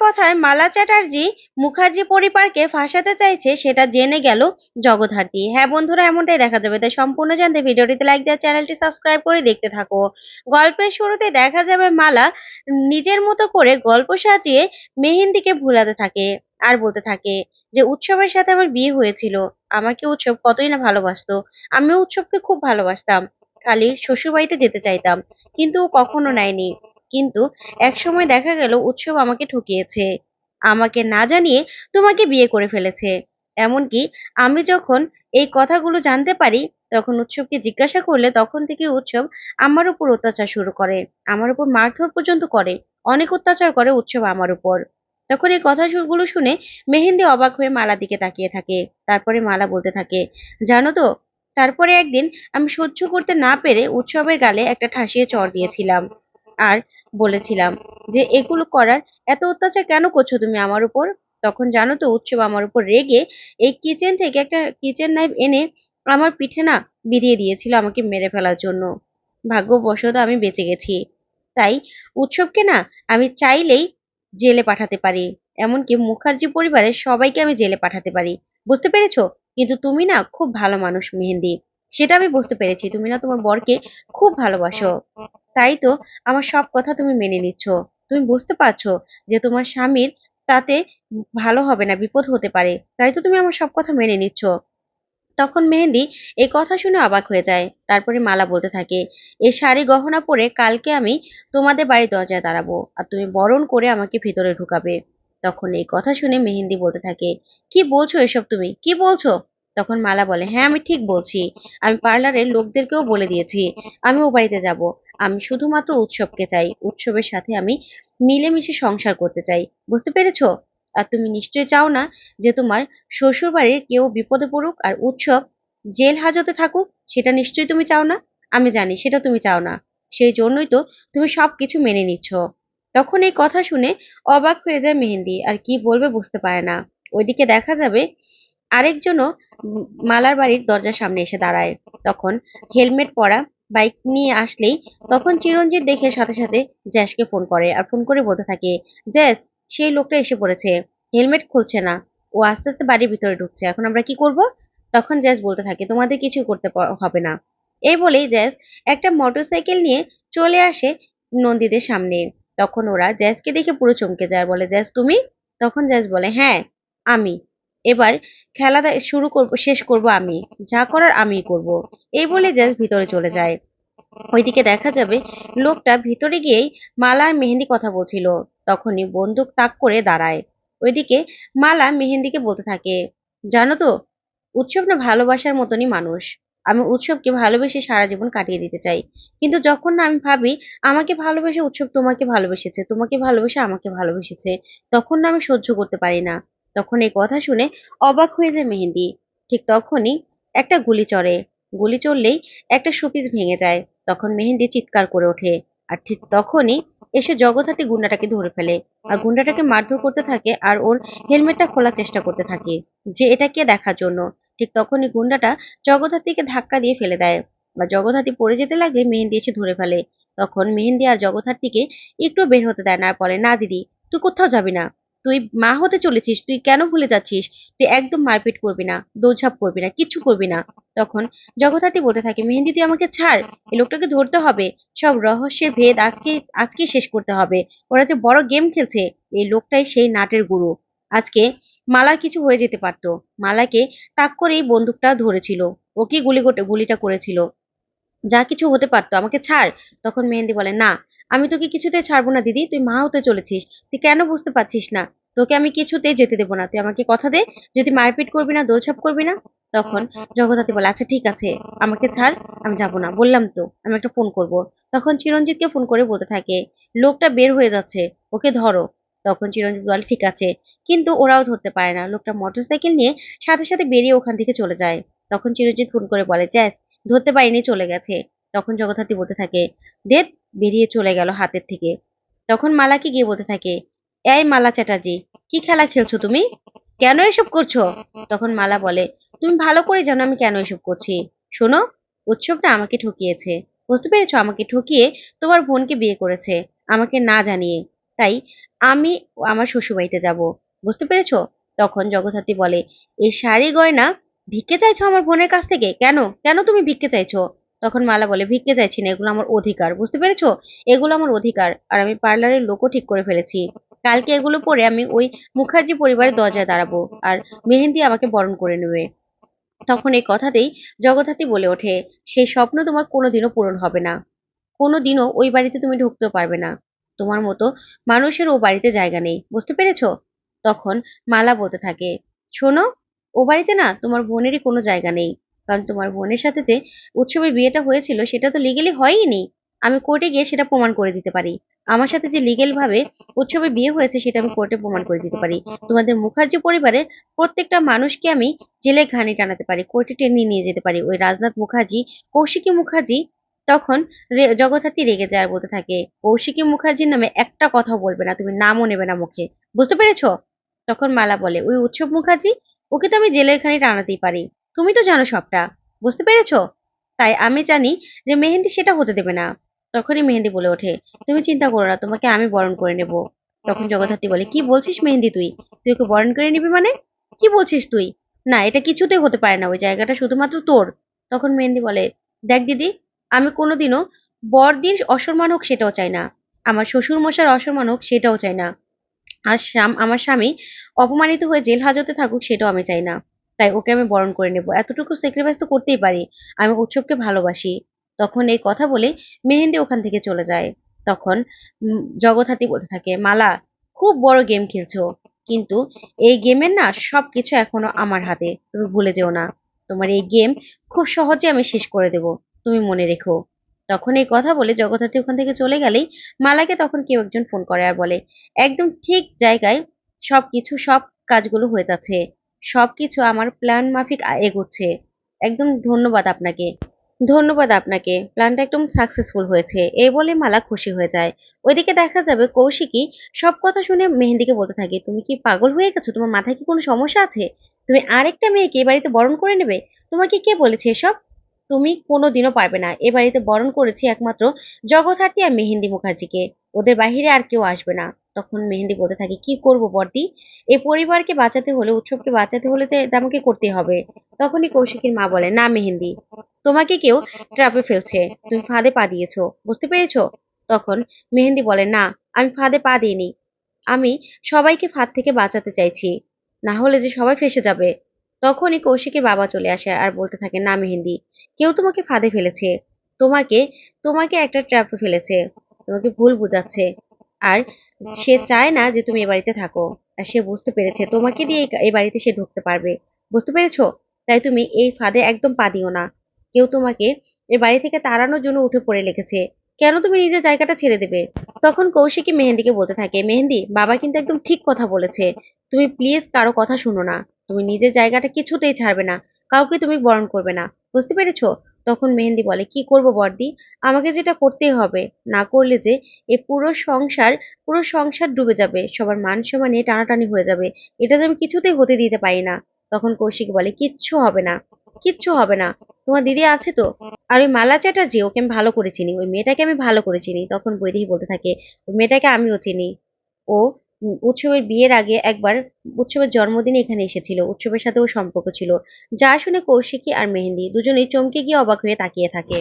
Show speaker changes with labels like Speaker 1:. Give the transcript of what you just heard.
Speaker 1: কথায় মালা চ্যাটার্জি মুখার্জি পরিবারকে ফাঁসাতে চাইছে, সেটা জেনে গেল জগদ্ধাত্রী। হ্যাঁ বন্ধুরা, এমনটাই দেখা যাবে। তাই সম্পূর্ণ জানতে ভিডিওটিতে লাইক দেওয়া, চ্যানেলটি সাবস্ক্রাইব করে দেখতে থাকো। গল্পের শুরুতে দেখা যাবে মালা নিজের মতো করে গল্প সাজিয়ে মেহেন্দিকে ভুলাতে থাকে আর বলতে থাকে যে, উৎসবের সাথে আমার বিয়ে হয়েছিল। আমাকে উৎসব কতই না ভালোবাসতো। আমিও উৎসবকে খুব ভালোবাসতাম। খালি শ্বশুর বাড়িতে যেতে চাইতাম। কিন্তু কখনো নেয়নি। কিন্তু একসময় দেখা গেল উৎসব আমাকে ঠকিয়েছে। আমাকে না জানিয়ে তোমাকে বিয়ে করে ফেলেছে। এমনকি আমি যখন এই কথাগুলো জানতে পারি, তখন উৎসবকে জিজ্ঞাসা করলে তখন থেকে উৎসব আমার উপর অত্যাচার শুরু করে, আমার উপর মারধর পর্যন্ত করে, অনেক অত্যাচার করে উৎসব আমার উপর। তখন এই কথা কথাগুলো শুনে মেহেন্দি অবাক হয়ে মালা দিকে তাকিয়ে থাকে, তারপরে মালা বলতে থাকে, জানো তো, তারপরে একদিন আমি সহ্য করতে না পেরে উৎসবের গালে একটা ঠাসিয়ে চড় দিয়েছিলাম। আর বলেছিলাম যে, এগুলো করার এত অত্যাচার কেন করছ তুমি আমার উপর? তখন জানো তো উৎসব আমার উপর রেগে এই কিচেন থেকে একটা কিচেন নাইফ এনে আমার পিঠে না বিধিয়ে দিয়েছিল আমাকে মেরে ফেলার জন্য। ভাগ্যবশত আমি বেঁচে গেছি। তাই উৎসবকে না আমি চাইলেই জেলে পাঠাতে পারি, এমনকি মুখার্জি পরিবারের সবাইকে আমি জেলে পাঠাতে পারি। বুঝতে পেরেছ? কিন্তু তুমি না খুব ভালো মানুষ মেহেন্দি। সেটা আমি বুঝতে পেরেছি। তুমি না তোমার বরকে খুব ভালোবাসো। তাই তো আমার সব কথা তুমি মেনে নিচ্ছ। তুমি বুঝতে পারছ যে তোমার স্বামীর তাতে ভালো হবে না, বিপদ হতে পারে। তাই তো তুমি আমার সব কথা মেনে নিচ্ছ। তখন মেহেন্দি এই কথা শুনে অবাক হয়ে যায়। তারপরে মালা বলতে থাকে এই শাড়ি গহনা পরে কালকে আমি তোমাদের বাড়ির দরজায় দাঁড়াবো আর তুমি বরণ করে আমাকে ভিতরে ঢুকাবে। তখন এই কথা শুনে মেহেন্দি বলতে থাকে, কি বলছো এসব তুমি? কি বলছো? তখন মালা বলে হ্যাঁ আমি ঠিক বলছি। আমি পার্লারের লোকদেরকেও বলে দিয়েছি। আমি ও বাড়িতে যাব। আমি শুধুমাত্র উৎসবকে চাই, উৎসবের সাথে আমি মিলেমিশে সংসার করতে চাই। বুঝতে পেরেছ? আর তুমি নিশ্চয়ই চাও না যে তোমার শ্বশুর বাড়ির কেউ বিপদে পড়ুক আর উৎসব জেল হাজতে থাকুক, সেটা নিশ্চয়ই তুমি চাও না? আমি জানি সেটা তুমি চাও না। সেই জন্যই তো তুমি সবকিছু মেনে নিচ্ছ। তখন এই কথা শুনে অবাক হয়ে যায় মেহেন্দি, আর কি বলবে বুঝতে পারে না। ওইদিকে দেখা যাবে আরেকজনও মালার বাড়ির দরজার সামনে এসে দাঁড়ায়। তখন হেলমেট পরা বাইক নিয়ে আসলেই তখন চিরঞ্জিত দেখে সাথে সাথে জ্যাসকে ফোন করে আর ফোন করে বলতে থাকে জ্যাস সেই লোকটা এসে পড়েছে। হেলমেট খুলছে না। ও আস্তে আস্তে বাড়ির ভিতরে ঢুকছে। এখন আমরা কি করব? তখন জ্যাস বলতে থাকে, তোমাদের কিছু করতে হবে না। এই বলেই জ্যাস একটা মোটরসাইকেল নিয়ে চলে আসে নন্দীদের সামনে। তখন ওরা জ্যাসকে দেখে পুরো চমকে যায়। বলে জ্যাস তুমি? তখন জ্যাস বলে হ্যাঁ আমি। এবার খেলা শুরু করব, শেষ করব আমি। যা করার আমি করব। এই বলে জ্যাস ভিতরে চলে যায়। ওইদিকে দেখা যাবে লোকটা ভিতরে গিয়েই মালার মেহেন্দি কথা বলছিল। তখনই বন্দুক তাক করে দাঁড়ায়। ওইদিকে মালা মেহেন্দিকে বলতে থাকে, জানো তো, উৎসব না ভালোবাসার মতনই মানুষ। আমি উৎসবকে ভালোবেসে সারা জীবন কাটিয়ে দিতে চাই। কিন্তু যখন না আমি ভাবি, আমাকে ভালোবেসে উৎসব তোমাকে ভালোবেসেছে, তোমাকে ভালোবেসে আমাকে ভালোবেসেছে, তখন না আমি সহ্য করতে পারি না। তখন এই কথা শুনে অবাক হয়ে যায় মেহেন্দি। ঠিক তখনই একটা গুলি চড়ে। গুলি চললেই একটা শোপিস ভেঙে যায়। তখন মেহেন্দি চিৎকার করে ওঠে। আর ঠিক তখনই এসে জগৎ গুন্ডাটাকে ধরে ফেলে। আর গুন্ডাটাকে মারধর করতে থাকে আর ওর হেলমেটটা খোলার চেষ্টা করতে থাকে যে এটা কে দেখার জন্য। ঠিক তখনই গুন্ডাটা জগদ্ধাত্রীকে ধাক্কা দিয়ে ফেলে দেয়। বা জগদ্ধাত্রী পড়ে যেতে লাগলে মেহেন্দি এসে ধরে ফেলে। তখন মেহেন্দি আর জগদ্ধাত্রীকে একটু বের হতে দেয় না আর বলে, না দিদি, তুই কোথাও যাবি না। তুই মা হতে চলেছিস, তুই কেন ভুলে যাচ্ছিস? তুই একদম মারপিট করবি না দৌড়ঝাঁপ করবি না, কিচ্ছু করবি না। তখন জগদ্ধাত্রী বলতে থাকে, মেহেন্দি তুই আমাকে ছাড় এই লোকটাকে ধরতে হবে। সব রহস্যের ভেদ আজকে আজকে শেষ করতে হবে। ওরা যে বড় গেম খেলছে, এই লোকটাই সেই নাটের গুরু। আজকে মালার কিছু হয়ে যেতে পারতো। মালাকে তাক করেই বন্দুকটা ধরেছিল। ওকে গুলি গুলিটা করেছিল। যা কিছু হতে পারতো, আমাকে ছাড়। তখন মেহেন্দি বলে, না আমি তোকে কিছুতে ছাড়বো না, দিদি। তুই মা হতে চলেছিস। তুই কেন বুঝতে পারছিস না? তোকে আমি কিছুতেই যেতে দেবো না। তুই আমাকে কথা দে। যদি মারপিট করবি না দৌড়ছাপ করবি না, তখন জগদ্ধাত্রী বলে আচ্ছা ঠিক আছে, আমাকে ছাড়, আমি যাব না। বললাম তো, আমি একটা ফোন করব। তখন চিরঞ্জিতকে ফোন করে বলতে থাকে, লোকটা বের হয়ে যাচ্ছে, ওকে ধরো। তখন চিরঞ্জিত বলে, ঠিক আছে। কিন্তু ওরাও ধরতে পারে না। লোকটা মোটরসাইকেল নিয়ে সাথে সাথে বেরিয়ে ওখান থেকে চলে যায়। তখন চিরঞ্জিত ফোন করে বলে, জ্যাস, ধরতে পারিনি, চলে গেছে। তখন জগদ্ধাত্রী বলতে থাকে দেব বেরিয়ে চলে গেল হাতের থেকে। তখন মালাকে গিয়ে বলতে থাকে, এই মালা চ্যাটার্জি, কি খেলা খেলছো তুমি? কেন এসব করছ? তখন মালা বলে, তুমি ভালো করে জানো আমি কেন এসব করছি। শোনো, উৎসবটা আমাকে ঠকিয়েছে। বুঝতে পেরেছ? আমাকে ঠকিয়ে তোমার বোনকে বিয়ে করেছে, আমাকে না জানিয়ে। তাই আমি আমার শ্বশুরবাড়িতে যাব। বুঝতে পেরেছ? তখন জগদ্ধাত্রী বলে, এই শাড়ি গয়না ভিক্ষে চাইছো আমার বোনের কাছ থেকে? কেন? কেন তুমি ভিক্ষে চাইছো? তখন মালা বলে, ভিক্ষে চাইছি না, এগুলো আমার অধিকার। বুঝতে পেরেছ? এগুলো আমার অধিকার, আর আমি পার্লারের লোকও ঠিক করে ফেলেছি। কালকে এগুলো পরে আমি ওই মুখার্জি পরিবারের দরজায় দাঁড়াবো, আর মেহেন্দি আমাকে বরণ করে নেবে। তখন এই কথাতেই জগদ্ধাত্রী বলে ওঠে সেই স্বপ্ন তোমার কোনোদিনও পূরণ হবে না। কোনোদিনও ওই বাড়িতে তুমি ঢুকতেও পারবে না। তোমার মতো মানুষের ও বাড়িতে জায়গা নেই। বুঝতে পেরেছ? তখন মালা বলতে থাকে, শোনো, ও বাড়িতে না তোমার বোনেরই কোনো জায়গা নেই। কারণ তোমার বোনের সাথে যে উৎসবের বিয়েটা হয়েছিল, সেটা তো লিগেলি হয়ইনি। আমি কোর্টে গিয়ে সেটা প্রমাণ করে দিতে পারি। আমার সাথে যে লিগেল ভাবে উৎসবের বিয়ে হয়েছে, সেটা আমি কোর্টে প্রমাণ করে দিতে পারি। তোমাদের মুখার্জি পরিবারের প্রত্যেকটা মানুষকে আমি জেলে ঘানি টানাতে পারি কোর্টে টেনে নিয়ে যেতে পারি। ওই রাজনাথ মুখার্জি, কৌশিকী মুখার্জি তখন জগদ্ধাত্রী রেগে যায় আর বলতে থাকে, কৌশিকী মুখার্জির নামে একটা কথা বলবে না, তুমি নামও নেবে না মুখে। বুঝতে পেরেছ? তখন মালা বলে, ওই উৎসব মুখার্জি, ওকে তো আমি জেলের খানি টানাতেই পারি। তুমি তো জানো সবটা, বুঝতে পেরেছ? তাই আমি জানি যে মেহেন্দি সেটা হতে দেবে না। তখনই মেহেন্দি বলে ওঠে, তুমি চিন্তা করো না, তোমাকে আমি বরণ করে নেব। তখন জগদ্ধাত্রী বলে, কি বলছিস মেহেন্দি তুই? তুই ওকে বরণ করে নিবি মানে? কি বলছিস তুই? না, এটা কিছুতেই হতে পারে না, ওই জায়গাটা শুধুমাত্র তোর। তখন মেহেন্দি বলে, দেখ দিদি, আমি কোনোদিনও বরদির অসম্মান হোক সেটাও চাই না। আমার শ্বশুর মশার অসম্মান হোক সেটাও চাই না। আর আমার স্বামী অপমানিত হয়ে জেল হাজতে থাকুক সেটাও আমি চাই না। তাই ওকে আমি বরণ করে নেব। এতটুকু স্যাক্রিফাইস তো করতেই পারি। আমি উৎসবকে ভালোবাসি। তখন এই কথা বলে মেহেন্দি ওখান থেকে চলে যায়। তখন জগদ্ধাত্রী বলতে থাকে, মালা, খুব বড় গেম খেলছো। কিন্তু এই গেমের না সবকিছু এখনও আমার হাতে। তুমি ভুলে যেও না। তোমার এই গেম খুব সহজে আমি শেষ করে দেব। তুমি মনে রেখো। তখন এই কথা বলে জগদ্ধাত্রী ওখান থেকে চলে গেলেই মালাকে তখন কেউ একজন ফোন করে আর বলে, একদম ঠিক জায়গায় সবকিছু, সব কাজগুলো হয়ে যাচ্ছে। সবকিছু আমার প্ল্যান মাফিক এগোচ্ছে। একদম ধন্যবাদ আপনাকে। ধন্যবাদ আপনাকে। প্ল্যানটা একদম সাকসেসফুল হয়েছে। এই বলে মালা খুশি হয়ে যায়। ওইদিকে দেখা যাবে কৌশিকী সব কথা শুনে মেহেন্দিকে বলতে থাকে, তুমি কি পাগল হয়ে গেছো? তোমার মাথায় কি কোনো সমস্যা আছে? তুমি আরেকটা মেয়েকে এ বাড়িতে বরণ করে নেবে? তোমাকে কে বলেছে এসব? তুমি কোনোদিনও পারবে না। এ বাড়িতে বরণ করেছি একমাত্র জগদ্ধাত্রী আর মেহেন্দি মুখার্জিকে। ওদের বাহিরে আর কেউ আসবে না। তখন মেহেন্দি বলতে থাকে, কি করব বর্দি? এই পরিবারকে বাঁচাতে হলে, উৎসবকে বাঁচাতে হলে তো এটা আমাকে করতে হবে। তখনই কৌশিকীর মা বলে না মেহেন্দি, তোমাকে কেউ ট্রাপে ফেলছে, তুমি ফাঁদে পা দিয়েছ, বুঝতে পেরেছ? তখন মেহেন্দি বলে না, আমি ফাঁদে পা দিইনি, আমি সবাইকে ফাঁদ থেকে বাঁচাতে চাইছি, না হলে যে সবাই ফেসে যাবে। তখনই কৌশিকের বাবা চলে আসে আর বলতে থাকে, না মেহেন্দি, কেউ তোমাকে ফাঁদে ফেলেছে, তোমাকে তোমাকে একটা ট্র্যাপে ফেলেছে, তোমাকে ভুল বুঝাচ্ছে আর সে চায় না যে তুমি এ বাড়িতে থাকো। আর সে বুঝতে পেরেছে। তোমাকে দিয়ে এই- এই বাড়িতে সে ঢুকতে পারবে। বুঝতে পেরেছ? তাই তুমি এই ফাঁদে একদম পা দিও না। কেউ তোমাকে এ বাড়ি থেকে তাড়ানোর জন্য উঠে পড়ে লেগেছে। কেন তুমি নিজের জায়গাটা ছেড়ে দেবে? তখন কৌশিকী মেহেন্দিকে বলতে থাকে মেহেন্দি বাবা কিন্তু একদম ঠিক কথা বলেছে। তুমি প্লিজ কারও কথা শুনো না। তুমি নিজের জায়গাটা কিছুতেই ছাড়বে না। কাউকে তুমি বরণ করবে না। বুঝতে পেরেছ? তখন মেহেন্দি বলে, কি করব বর্দি? আমাকে যেটা করতেই হবে, না করলে যে এ পুরো সংসার পুরো সংসার ডুবে যাবে, সবার মান সম্মান টানাটানি হয়ে যাবে। এটা আমি কিছুতেই হতে দিতে পারি না। তখন কৌশিক বলে, কিচ্ছু হবে না, কিচ্ছু হবে না। তোমার দিদি আছে তো? আর ওই মালা চ্যাটার্জি, ওকে আমি ভালো করে চিনি, ওই মেয়েটাকে আমি ভালো করে চিনি। তখন বৈদেহী বলতে থাকে, ওই মেয়েটাকে আমিও চিনি। ও উৎসবের বিয়ের আগে একবার উৎসবের জন্মদিনে এখানে এসেছিল। উৎসবের সাথে ওর সম্পর্ক ছিল। যা শুনে কৌশিকী আর মেহেন্দি দুজনেই চমকে গিয়ে অবাক হয়ে তাকিয়ে থাকে।